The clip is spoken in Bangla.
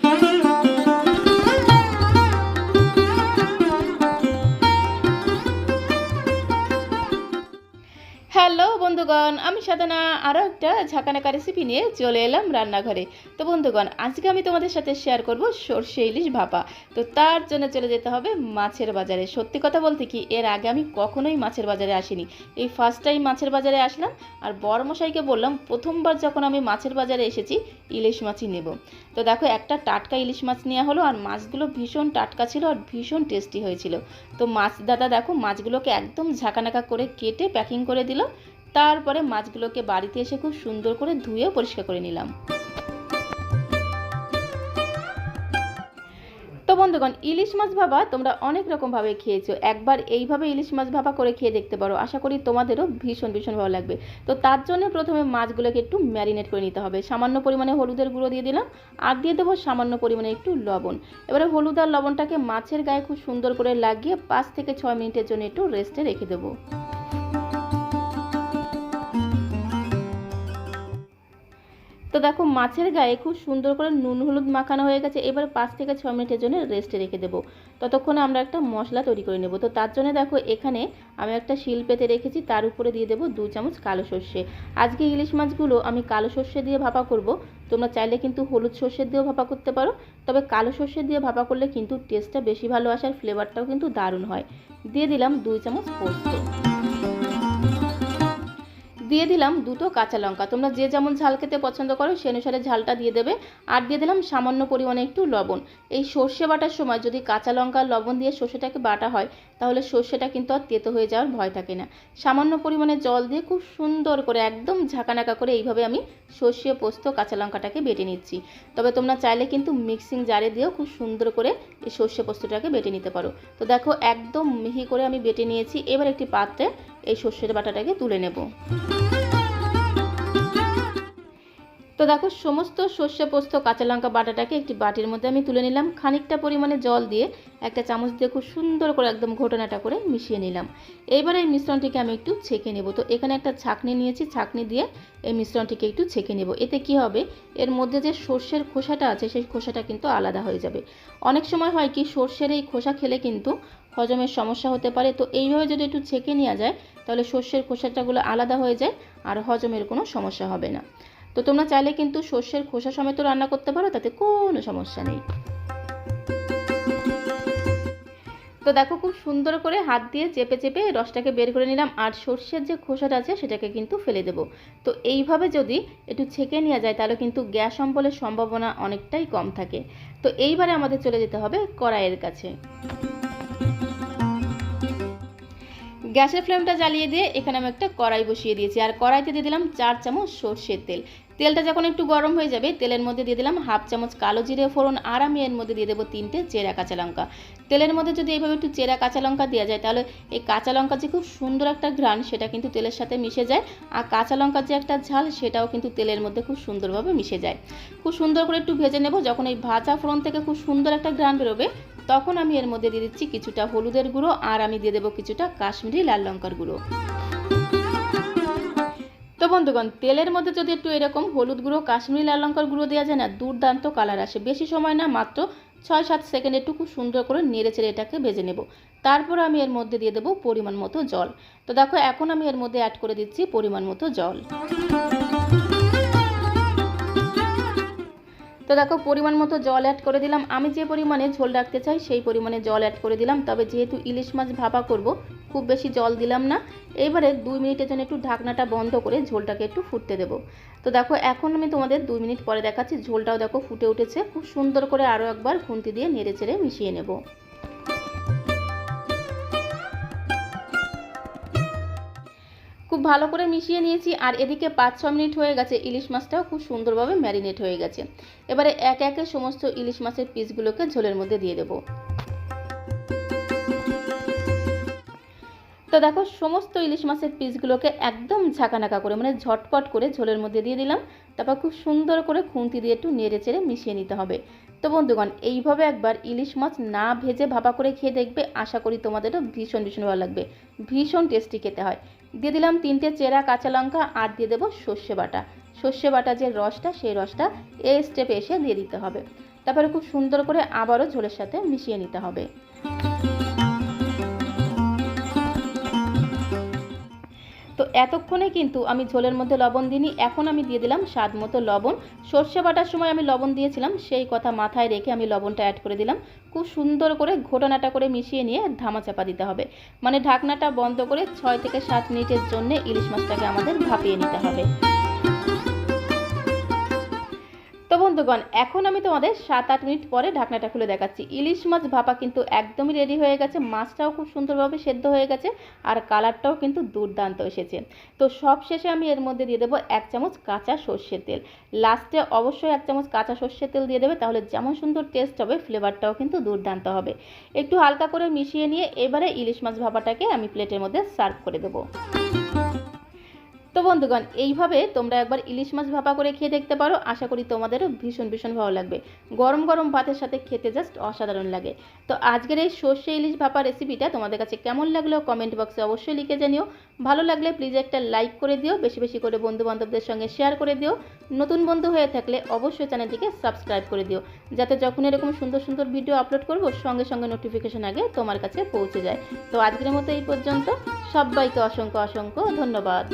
Thank you. বন্ধুগণ, আমি সাধনা আরও একটা ঝাঁকানাকা রেসিপি নিয়ে চলে এলাম রান্নাঘরে। তো বন্ধুগণ, আজকে আমি তোমাদের সাথে শেয়ার করব সর্ষে ইলিশ ভাপা। তো তার জন্য চলে যেতে হবে মাছের বাজারে। সত্যি কথা বলতে কি, এর আগে আমি কখনোই মাছের বাজারে আসিনি। এই ফার্স্ট টাইম মাছের বাজারে আসলাম আর বড় মশাইকে বললাম, প্রথমবার যখন আমি মাছের বাজারে এসেছি, ইলিশ মাছই নেব। তো দেখো, একটা টাটকা ইলিশ মাছ নেওয়া হলো আর মাছগুলো ভীষণ টাটকা ছিল আর ভীষণ টেস্টি হয়েছিল। তো মাছ দাদা দেখো, মাছগুলোকে একদম ঝাঁকানাকা করে কেটে প্যাকিং করে দিল। তারপরে মাছগুলোকে বাড়িতে এসে খুব সুন্দর করে ধুয়ে পরিষ্কার করে নিলাম। তো বন্ধুগণ, ইলিশ মাছ ভাবা তোমরা অনেক রকমভাবে খেয়েছো। একবার এইভাবে ইলিশ মাছ ভাবা করে খেয়ে দেখতে পারো। আশা করি তোমাদেরও ভীষণ ভীষণ ভালো লাগবে। তো তার জন্য প্রথমে মাছগুলোকে একটু ম্যারিনেট করে নিতে হবে। সামান্য পরিমাণে হলুদের গুঁড়ো দিয়ে দিলাম। আর দিয়ে দেবো সামান্য পরিমাণে একটু লবণ। এবারে হলুদ আর লবণটাকে মাছের গায়ে খুব সুন্দর করে লাগিয়ে পাঁচ থেকে ছয় মিনিটের জন্য একটু রেস্টে রেখে দেবো। তো দেখো, মাছের গায়ে খুব সুন্দর করে নুন হলুদ মাখানো হয়ে গেছে। এবার পাঁচ থেকে ছ মিনিটের জন্য রেস্টে রেখে দেবো। ততক্ষণে আমরা একটা মশলা তৈরি করে নেব। তো তার জন্য দেখো, এখানে আমি একটা শিল পেতে রেখেছি। তার উপরে দিয়ে দেবো দু চামচ কালো সর্ষে। আজকে ইলিশ মাছগুলো আমি কালো সর্ষে দিয়ে ভাপা করব। তোমরা চাইলে কিন্তু হলুদ সর্ষে দিয়েও ভাপা করতে পারো। তবে কালো সর্ষে দিয়ে ভাপা করলে কিন্তু টেস্টটা বেশি ভালো আসে আর ফ্লেভারটাও কিন্তু দারুণ হয়। দিয়ে দিলাম দুই চামচ পোস্ত। দিয়ে দিলাম দুটো কাঁচা লঙ্কা। তোমরা যে যেমন ঝাল খেতে পছন্দ করো, সে অনুসারে ঝালটা দিয়ে দেবে। আর দিয়ে দিলাম সামান্য পরিমাণে একটু লবণ। এই সর্ষে বাটার সময় যদি কাঁচা লঙ্কা, লবণ দিয়ে সর্ষেটাকে বাটা হয়, তাহলে সর্ষেটা কিন্তু আর তেতো হয়ে যাওয়ার ভয় থাকে না। সামান্য পরিমাণে জল দিয়ে খুব সুন্দর করে একদম ঝাঁকানাকা করে এইভাবে আমি সর্ষে, পোস্ত, কাঁচা লঙ্কাটাকে বেটে নিচ্ছি। তবে তোমরা চাইলে কিন্তু মিক্সিং জারে দিয়েও খুব সুন্দর করে এই সর্ষে, পোস্তটাকে বেটে নিতে পারো। তো দেখো, একদম মিহি করে আমি বেটে নিয়েছি। এবার একটি পাত্রে এই সর্ষের বাটাটাকে তুলে নেব। তো দেখো, সমস্ত সর্ষে পোস্ত, কাঁচা লঙ্কা বাটাটাকে একটি বাটির মধ্যে আমি তুলে নিলাম। খানিকটা পরিমাণে জল দিয়ে একটা চামচ দিয়ে খুব সুন্দর করে একদম ঘটনাটা করে মিশিয়ে নিলাম। এইবার এই মিশ্রণটিকে আমি একটু ছেঁকে নেব। তো এখানে একটা ছাকনি নিয়েছি, ছাকনি দিয়ে এই মিশ্রণটিকে একটু ছেঁকে নেব। এতে কি হবে, এর মধ্যে যে সর্ষের খোসাটা আছে, সেই খোসাটা কিন্তু আলাদা হয়ে যাবে। অনেক সময় হয় কি, সর্ষের এই খোসা খেলে কিন্তু হজমের সমস্যা হতে পারে। তো এইভাবে যদি একটু ছেঁকে নেওয়া যায়, তাহলে সর্ষের খোসাটাগুলো আলাদা হয়ে যায় আর হজমের কোনো সমস্যা হবে না। তো তোমরা চাইলে কিন্তু সর্ষের খোসা সমেত রান্না করতে পারো, তাতে কোনো সমস্যা নেই। তো দেখো খুব সুন্দর করে হাত দিয়ে চেপে চেপে রসটাকে বের করে নিলাম আর সর্ষের যে খোসাটা আছে সেটাকে কিন্তু ফেলে দেবো। তো এইভাবে যদি একটু ছেঁকে নেওয়া যায়, তাহলে কিন্তু গ্যাস অম্বলের সম্ভাবনা অনেকটাই কম থাকে। তো এইবারে আমাদের চলে যেতে হবে কড়াইয়ের কাছে। গ্যাসের ফ্লেমটা জ্বালিয়ে দিয়ে এখানে আমি একটা কড়াই বসিয়ে দিয়েছি। আর কড়াইতে দিয়ে দিলাম চার চামচ সর্ষের তেল। তেলটা যখন একটু গরম হয়ে যাবে, তেলের মধ্যে দিয়ে দিলাম হাফ চামচ কালো জিরে ফোড়ন আর আমি এর মধ্যে দিয়ে দেবো তিনটে চেরা কাঁচা লঙ্কা। তেলের মধ্যে যদি এইভাবে একটু চেরা কাঁচা লঙ্কা দেওয়া যায়, তাহলে এই কাঁচা লঙ্কা যে খুব সুন্দর একটা ঘ্রাণ, সেটা কিন্তু তেলের সাথে মিশে যায়। আর কাঁচা লঙ্কার যে একটা ঝাল, সেটাও কিন্তু তেলের মধ্যে খুব সুন্দরভাবে মিশে যায়। খুব সুন্দর করে একটু ভেজে নেব, যখন এই ভাজা ফোড়ন থেকে খুব সুন্দর একটা ঘ্রাণ বেরোবে তখন আমি এর মধ্যে দিয়ে দিচ্ছি কিছুটা হলুদের গুঁড়ো আর আমি দিয়ে দেবো কিছুটা কাশ্মীরি লাল লঙ্কার গুঁড়ো। তো বন্ধুগণ, তেলের মধ্যে যদি একটু এরকম হলুদ গুঁড়ো, কাশ্মীরি লাল লঙ্কার গুঁড়ো দেওয়া যায় না, দুর্দান্ত কালার আসে। বেশি সময় না, মাত্র ছয় সাত সেকেন্ড একটু খুব সুন্দর করে নেড়ে চেড়ে এটাকে ভেজে নেব। তারপর আমি এর মধ্যে দিয়ে দেবো পরিমাণ মতো জল। তো দেখো, এখন আমি এর মধ্যে অ্যাড করে দিচ্ছি পরিমাণ মতো জল। তো দেখো, পরিমাণ মতো জল অ্যাড করে দিলাম। আমি যে পরিমাণে ঝোল রাখতে চাই, সেই পরিমাণে জল অ্যাড করে দিলাম। তবে যেহেতু ইলিশ মাছ ভাপা করব, খুব বেশি জল দিলাম না। এইবারে দুই মিনিটের জন্য একটু ঢাকনাটা বন্ধ করে ঝোলটাকে একটু ফুটতে দেবো। তো দেখো, এখন আমি তোমাদের দুই মিনিট পরে দেখাচ্ছি। ঝোলটাও দেখো ফুটে উঠেছে। খুব সুন্দর করে আরও একবার খুন্তি দিয়ে নেড়ে চেড়ে মিশিয়ে নেব। খুব ভালো করে মিশিয়ে নিয়েছি আর এদিকে পাঁচ ছ মিনিট হয়ে গেছে, ইলিশ মাছটাও খুব সুন্দরভাবে ম্যারিনেট হয়ে গেছে। এবারে একে একে সমস্ত ইলিশ মাছের পিসগুলোকে ঝোলের মধ্যে দিয়ে দেবো। তো দেখো, সমস্ত ইলিশ মাছের পিসগুলোকে একদম ঝাঁকানাকা করে মানে ঝটপট করে ঝোলের মধ্যে দিয়ে দিলাম। তারপর খুব সুন্দর করে খুন্তি দিয়ে একটু নেড়ে চেড়ে মিশিয়ে নিতে হবে। তো বন্ধুগণ, এইভাবে একবার ইলিশ মাছ না ভেজে ভাপা করে খেয়ে দেখবে, আশা করি তোমাদেরও ভীষণ ভীষণ ভালো লাগবে। ভীষণ টেস্টি খেতে হয়। দিয়ে দিলাম তিনটে চেরা কাঁচা লঙ্কা, আর দিয়ে দেবো সর্ষে বাটা। সর্ষে বাটা যে রসটা, সেই রসটা এই স্টেপে এসে দিয়ে দিতে হবে। তারপরে খুব সুন্দর করে আবারও ঝোলের সাথে মিশিয়ে নিতে হবে। এতক্ষণে কিন্তু আমি ঝোলের মধ্যে লবণ দিইনি, এখন আমি দিয়ে দিলাম স্বাদ মতো লবণ। সর্ষে বাটার সময় আমি লবণ দিয়েছিলাম, সেই কথা মাথায় রেখে আমি লবণটা অ্যাড করে দিলাম। খুব সুন্দর করে ঘোটানাটা করে মিশিয়ে নিয়ে ধামা চাপা দিতে হবে। মানে ঢাকনাটা বন্ধ করে ছয় থেকে সাত মিনিটের জন্য ইলিশ মাছটাকে আমাদের ভাপিয়ে নিতে হবে। বন্ধুগণ, এখন আমি তোমাদের সাত আট মিনিট পরে ঢাকনাটা খুলে দেখাচ্ছি। ইলিশ মাছ ভাপা কিন্তু একদমই রেডি হয়ে গেছে, মাছটাও খুব সুন্দরভাবে সেদ্ধ হয়ে গেছে আর কালারটাও কিন্তু দুর্দান্ত এসেছে। তো সব শেষে আমি এর মধ্যে দিয়ে দেবো এক চামচ কাঁচা সর্ষের তেল। লাস্টে অবশ্যই এক চামচ কাঁচা সর্ষের তেল দিয়ে দেবে, তাহলে যেমন সুন্দর টেস্ট হবে ফ্লেভারটাও কিন্তু দুর্দান্ত হবে। একটু হালকা করে মিশিয়ে নিয়ে এবারে ইলিশ মাছ ভাপাটাকে আমি প্লেটের মধ্যে সার্ভ করে দেবো। বন্ধুগণ, এইভাবে তোমরা একবার ইলিশ মাছ ভাপা করে খেয়ে দেখতে পারো। আশা করি তোমাদেরও ভীষণ ভীষণ ভালো লাগবে। গরম গরম ভাতের সাথে খেতে জাস্ট অসাধারণ লাগে। তো আজকের এই সর্ষে ইলিশ ভাপা রেসিপিটা তোমাদের কাছে কেমন লাগল কমেন্ট বক্সে অবশ্যই লিখে জানিও। ভালো লাগলে প্লিজ একটা লাইক করে দিও, বেশি বেশি করে বন্ধু বান্ধবদের সঙ্গে শেয়ার করে দিও। নতুন বন্ধু হয়ে থাকলে অবশ্যই চ্যানেলটিকে সাবস্ক্রাইব করে দিও, যাতে যখন এরকম সুন্দর সুন্দর ভিডিও আপলোড করব, সঙ্গে সঙ্গে নোটিফিকেশন আগে তোমার কাছে পৌঁছে যায়। তো আজকের মতো এই পর্যন্ত। সবাইকে অসংখ্য অসংখ্য ধন্যবাদ।